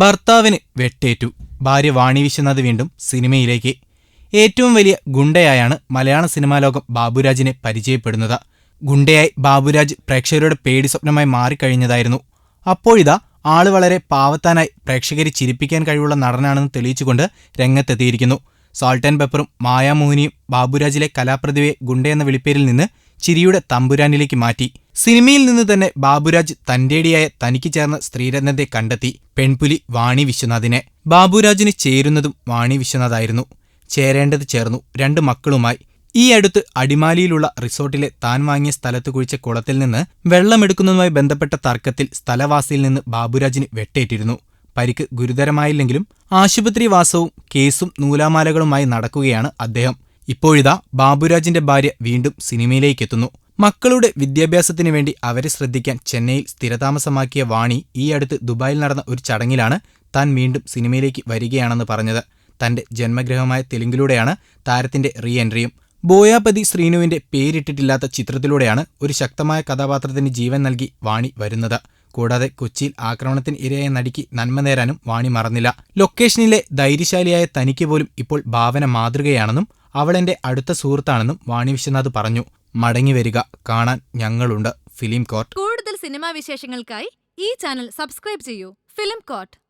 ഭർത്താവിന് വെട്ടേറ്റു. ഭാര്യ വാണി വീണ്ടും സിനിമയിലേക്ക്. ഏറ്റവും വലിയ ഗുണ്ടയായാണ് മലയാള സിനിമാ ലോകം ബാബുരാജിനെ പരിചയപ്പെടുന്നത്. ഗുണ്ടയായി ബാബുരാജ് പ്രേക്ഷകരുടെ പേടി സ്വപ്നമായി മാറിക്കഴിഞ്ഞതായിരുന്നു. അപ്പോഴിതാ ആൾ വളരെ പാവത്താനായി പ്രേക്ഷകരെ ചിരിപ്പിക്കാൻ കഴിവുള്ള നടനാണെന്ന് തെളിയിച്ചുകൊണ്ട് രംഗത്തെത്തിയിരിക്കുന്നു. സോൾട്ട് ആൻഡ് പെപ്പറും മായാമോഹിനിയും ബാബുരാജിലെ കലാപ്രതിഭയെ ഗുണ്ടയെന്ന വിളിപ്പേരിൽ നിന്ന് ചിരിയുടെ തമ്പുരാനിലേക്ക് മാറ്റി. സിനിമയിൽ നിന്ന് തന്നെ ബാബുരാജ് തന്റേടിയായ തനിക്ക് ചേർന്ന സ്ത്രീരത്നത്തെ കണ്ടെത്തി. പെൺപുലി വാണി വിശ്വനാഥിനെ. ബാബുരാജിന് ചേരുന്നതും വാണി വിശ്വനാഥായിരുന്നു. ചേരേണ്ടത് ചേർന്നു രണ്ട് മക്കളുമായി. ഈ അടുത്ത് അടിമാലിയിലുള്ള റിസോർട്ടിലെ താൻ വാങ്ങിയ സ്ഥലത്ത് കുഴിച്ച കുളത്തിൽ നിന്ന് വെള്ളമെടുക്കുന്നതുമായി ബന്ധപ്പെട്ട തർക്കത്തിൽ സ്ഥലവാസിയിൽ നിന്ന് ബാബുരാജിന് വെട്ടേറ്റിരുന്നു. പരിക്ക് ഗുരുതരമായില്ലെങ്കിലും ആശുപത്രിവാസവും കേസും നൂലാമാലകളുമായി നടക്കുകയാണ് അദ്ദേഹം. ഇപ്പോഴിതാ ബാബുരാജിന്റെ ഭാര്യ വീണ്ടും സിനിമയിലേക്ക് എത്തുന്നു മക്കളുടെ വിദ്യാഭ്യാസത്തിനു വേണ്ടി അവരെ ശ്രദ്ധിക്കാൻ ചെന്നൈയിൽ സ്ഥിരതാമസമാക്കിയ വാണി ഈ അടുത്ത് ദുബായിൽ നടന്ന ഒരു ചടങ്ങിലാണ് താൻ വീണ്ടും സിനിമയിലേക്ക് വരികയാണെന്ന് പറഞ്ഞത്. തന്റെ ജന്മഗ്രഹമായ തെലുങ്കിലൂടെയാണ് താരത്തിന്റെ റീ എൻട്രിയും ബോയാപതി ശ്രീനുവിന്റെ പേരിട്ടിട്ടില്ലാത്ത ചിത്രത്തിലൂടെയാണ് ഒരു ശക്തമായ കഥാപാത്രത്തിന് ജീവൻ നൽകി വാണി വരുന്നത്. കൂടാതെ കൊച്ചിയിൽ ആക്രമണത്തിന് ഇരയായ നടിക്ക് നന്മ നേരാനും വാണി മറന്നില്ല. ലൊക്കേഷനിലെ ധൈര്യശാലിയായ തനിക്ക് പോലും ഇപ്പോൾ ഭാവന മാതൃകയാണെന്നും അവൾ എന്റെ അടുത്ത സുഹൃത്താണെന്നും വാണി വിശ്വനാഥ് പറഞ്ഞു. മടങ്ങി വരിക. കാണാൻ ഞങ്ങളുണ്ട്. Film court. കൂടുതൽ സിനിമാ വിശേഷങ്ങൾക്കായി ഈ ചാനൽ സബ്സ്ക്രൈബ് ചെയ്യൂ. Film coat